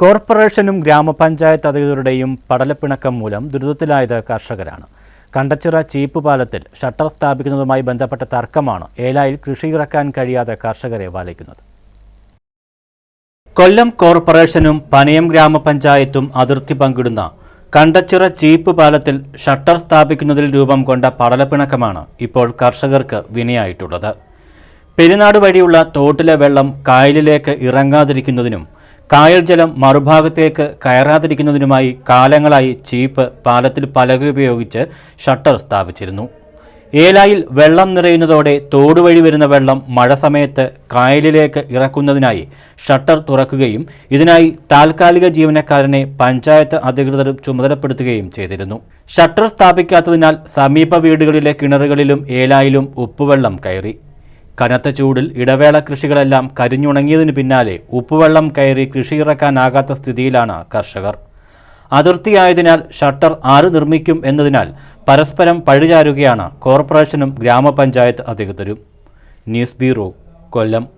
കോർപ്പറേഷനും ഗ്രാമപഞ്ചായത്ത് അധികൃതരുടെയും പടലപ്പിണക്കം മൂലം ദുരിതത്തിലായത് കർഷകരാണ്. കണ്ടച്ചിറ ചീപ്പ് പാലത്തിൽ ഷട്ടർ സ്ഥാപിക്കുന്നതുമായി ബന്ധപ്പെട്ട തർക്കമാണ് ഏലായിൽ കൃഷി ഇറക്കാൻ കഴിയാതെ കർഷകരെ വലയ്ക്കുന്നത്. കൊല്ലം കോർപ്പറേഷനും പനയം ഗ്രാമപഞ്ചായത്തും അതിർത്തി പങ്കിടുന്ന കണ്ടച്ചിറ ചീപ്പ് പാലത്തിൽ ഷട്ടർ സ്ഥാപിക്കുന്നതിൽ രൂപം കൊണ്ട പടലപ്പിണക്കമാണ് ഇപ്പോൾ കർഷകർക്ക് വിനയായിട്ടുള്ളത്. പെരുന്നാട് വഴിയുള്ള തോട്ടിലെ വെള്ളം കായലിലേക്ക് ഇറങ്ങാതിരിക്കുന്നതിനും കായൽ ജലം മറുഭാഗത്തേക്ക് കയറാതിരിക്കുന്നതിനുമായി കാലങ്ങളായി ചീപ്പ് പാലത്തിൽ പലക ഉപയോഗിച്ച് ഷട്ടർ സ്ഥാപിച്ചിരുന്നു. ഏലായിൽ വെള്ളം നിറയുന്നതോടെ തോട് വഴി വരുന്ന വെള്ളം മഴ സമയത്ത് കായലിലേക്ക് ഇറക്കുന്നതിനായി ഷട്ടർ തുറക്കുകയും ഇതിനായി താൽക്കാലിക ജീവനക്കാരനെ പഞ്ചായത്ത് അധികൃതർ ചുമതലപ്പെടുത്തുകയും ചെയ്തിരുന്നു. ഷട്ടർ സ്ഥാപിക്കാത്തതിനാൽ സമീപ വീടുകളിലെ കിണറുകളിലും ഏലായിലും ഉപ്പുവെള്ളം കയറി. കനത്ത ചൂടിൽ ഇടവേള കൃഷികളെല്ലാം കരിഞ്ഞുണങ്ങിയതിനു പിന്നാലെ ഉപ്പുവെള്ളം കയറി കൃഷിയിറക്കാനാകാത്ത സ്ഥിതിയിലാണ് കർഷകർ. അതിർത്തിയായതിനാൽ ഷട്ടർ ആര് നിർമ്മിക്കും എന്നതിനാൽ പരസ്പരം പഴിചാരുകയാണ് കോർപ്പറേഷനും ഗ്രാമപഞ്ചായത്ത് അധികൃതരും. News bureau Kollam.